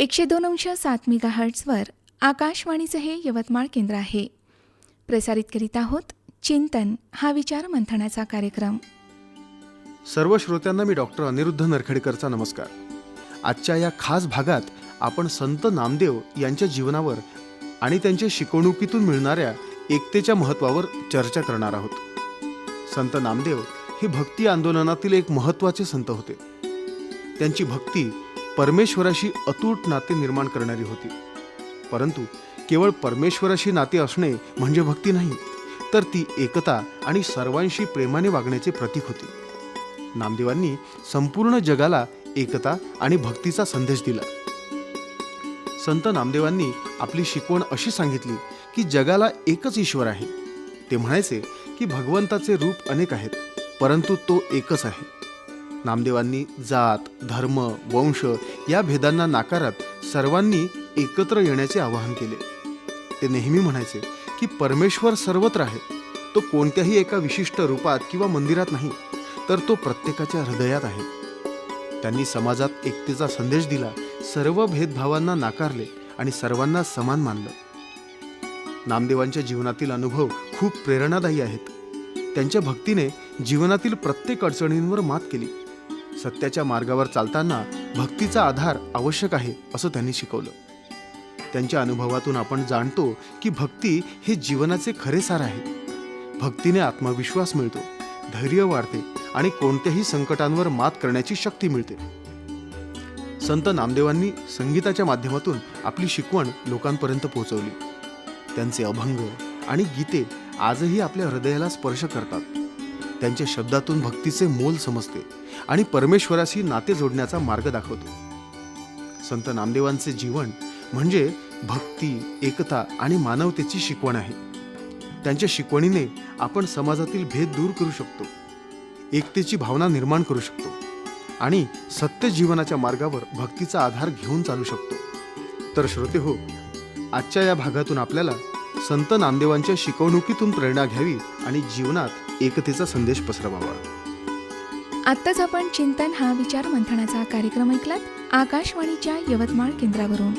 एकशे दोन अंश सात मेगा हर्ट्सवर आकाशवाणीचं हे यवतमाळ केंद्र आहे. प्रसारित करीत आहोत चिंतन हा विचार मंथनाचा कार्यक्रम. सर्व श्रोत्यांना मी डॉक्टर अनिरुद्ध नरखेडकरचा नमस्कार. आजच्या या खास भागात आपण संत नामदेव यांच्या जीवनावर आणि त्यांच्या शिकवणुकीतून मिळणाऱ्या एकतेच्या महत्त्वावर चर्चा करणार आहोत. संत नामदेव हे भक्ती आंदोलनातील एक महत्त्वाचे संत होते. त्यांची भक्ती परमेश्वराशी अतूट नाते निर्माण करणारी होती. परंतु केवळ परमेश्वराशी नाते असणे म्हणजे भक्ती नाही तर ती एकता आणि सर्वांशी प्रेमाने वागण्याचे प्रतीक होती. नामदेवांनी संपूर्ण जगाला एकता आणि भक्तीचा संदेश दिला. संत नामदेवांनी आपली शिकवण अशी सांगितली की जगाला एकच ईश्वर आहे. ते म्हणायचे की भगवंताचे रूप अनेक आहेत परंतु तो एकच आहे. नामदेवांनी जात धर्म वंश या भेदांना नाकारत सर्वांनी एकत्र येण्याचे आवाहन केले. ते नेहमी म्हणायचे की परमेश्वर सर्वत्र आहे. तो कोणत्याही एका विशिष्ट रूपात किंवा मंदिरात नाही तर तो प्रत्येकाच्या हृदयात आहे. त्यांनी समाजात एकतेचा संदेश दिला सर्व भेदभावांना नाकारले आणि सर्वांना समान मानलं. नामदेवांच्या जीवनातील अनुभव खूप प्रेरणादायी आहेत. त्यांच्या भक्तीने जीवनातील प्रत्येक अडचणींवर मात केली. सत्याच्या मार्गावर चालताना भक्तीचा आधार आवश्यक आहे असं त्यांनी शिकवलं. त्यांच्या अनुभवातून आपण जाणतो की भक्ती हे जीवनाचे खरे सार आहे. भक्तीने आत्मविश्वास मिळतो धैर्य वाढते आणि कोणत्याही संकटांवर मात करण्याची शक्ती मिळते. संत नामदेवांनी संगीताच्या माध्यमातून आपली शिकवण लोकांपर्यंत पोहोचवली. त्यांचे अभंग आणि गीते आजही आपल्या हृदयाला स्पर्श करतात. त्यांच्या शब्दातून भक्तीचे मोल समजते आणि परमेश्वराशी नाते जोडण्याचा मार्ग दाखवतो. संत नामदेवांचे जीवन म्हणजे भक्ती एकता आणि मानवतेची शिकवण आहे. त्यांच्या शिकवणीने आपण समाजातील भेद दूर करू शकतो एकतेची भावना निर्माण करू शकतो आणि सत्य जीवनाच्या मार्गावर भक्तीचा आधार घेऊन चालू शकतो. तर श्रोते हो आजच्या या भागातून आपल्याला संत नामदेवांच्या शिकवणुकीतून प्रेरणा घ्यावी आणि जीवनात एकतेचा संदेश पसरवावा. आत्ताच आपण चिंतन हा विचार मंथनाचा कार्यक्रम ऐकलात. आकाशवाणीच्या यवतमाळ केंद्रावरून.